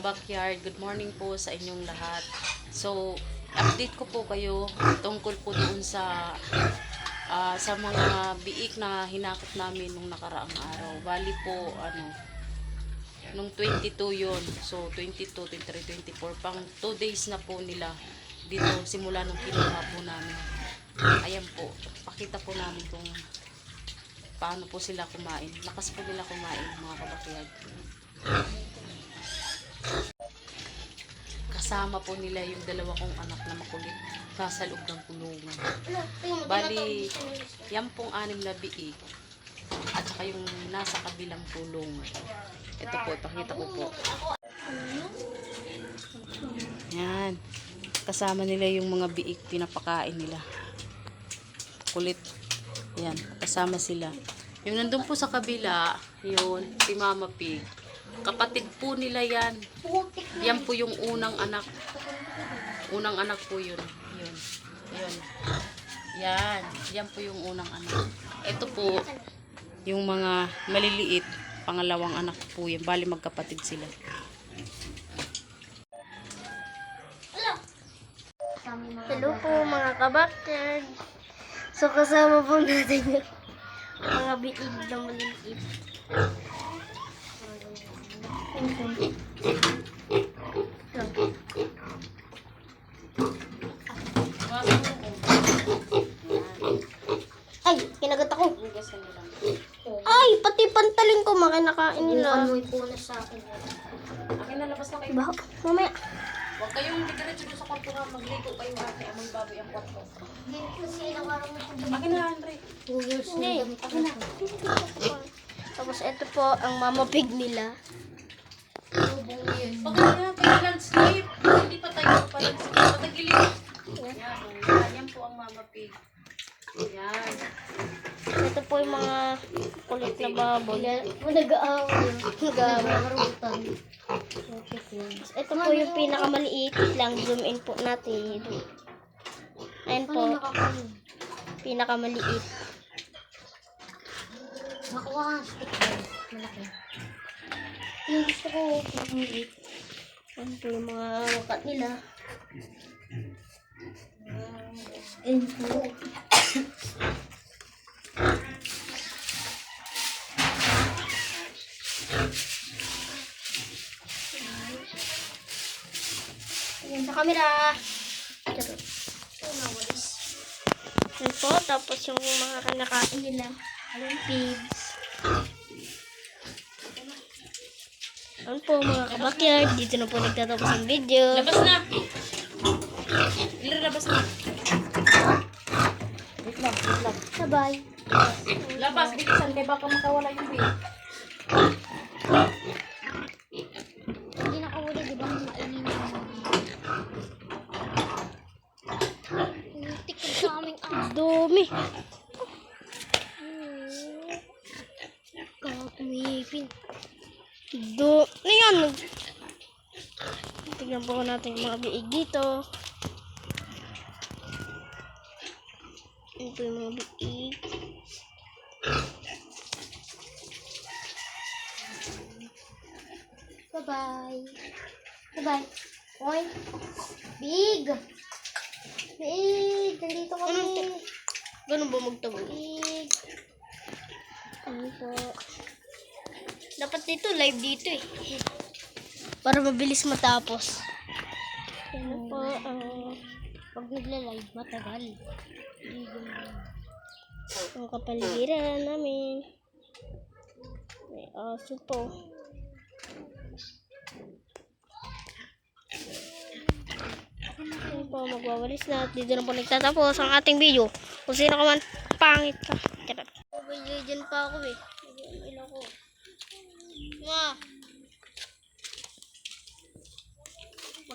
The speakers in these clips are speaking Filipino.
backyard, good morning po sa inyong lahat. So, update ko po kayo tungkol po doon sa ah, sa mga biik na hinakot namin nung nakaraang araw. Bali po, ano, nung 22 yon So, 22, 23, 24. Pang 2 days na po nila dito simula nung kinuha po namin. Ayan po, pakita po namin kung paano po sila kumain. Lakas po nila kumain, mga kabakyard. Kasama po nila yung dalawa kong anak na makulit nasa loob ng kulungan. Bali, yan pong anim na biik at saka yung nasa kabilang kulungan. Ito po, pakita ko po. Yan. Kasama nila yung mga biik, pinapakain nila. Kulit. Yan, kasama sila. Yung nandun po sa kabila, yun, si Mama Pig. Kapatid po nila yan. Yan po yung unang anak. Unang anak po yun. Yun. Yun. Yan. Yan po yung unang anak. Ito po, yung mga maliliit, pangalawang anak po yan. Bali magkapatid sila. Hello po mga kabakterd. So kasama po natin yung mga biig na maliliit. Ay, kinagat ako. Ay, pati pantalin ko makinakain nila. Ano po na sa akin. Akin na labas na kayo. Ba, mamaya. Huwag kayong didiretso doon sa kwarto na magligo kayo ate. Amoy baboy ang kwarto. Akin na, Andre. Hindi, ako na. Tapos ito po ang mama pig nila. Pag na kayo landscape, hindi pa tayo pa landscape. Patagilid. Yan, yan, po ang mama pig. Yan. Ito po yung mga kulit na baboy. Nag-aaway. Nag-aaway. Ito po yung pinakamaliit lang. Zoom in po natin. Ayan po. Pinakamaliit. Nakuha ka ng stick Malaki. Yung gusto ko, yung mga wakat nila. Ayun. Ayan sa camera. Charot. Ayan po, tapos yung mga kanakain nila. Ayan, pigs. Ayan po mga kabakyard, dito na po nagtatapos ang video. Labas na. Ilir, labas na. Wait lang, wait lang. Bye-bye. Labas, bilisan kay baka makawala yung big. Hindi nakahuli, di ba? Mainin mo. Tik sa aming ah. Dumi. Kakumipin. Do, yan? Tignan po natin yung mga biig dito. Ito yung mga biig. Bye-bye. Bye-bye. Oy. Big. Big. Nandito kami. Po? Ganun ba magtago? Big. Ano po? Dapat dito, live dito eh. Para mabilis matapos. Ano po, ang pag nagla-live, matagal. Ang kapaligiran namin. May aso po. Ano po, magwawalis na. Dito na po nagtatapos ang ating video. Kung sino ka man, pangit ka. Charot. Video dyan pa ako eh. Ilan ko. Ma!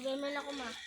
Mag-email ako ma.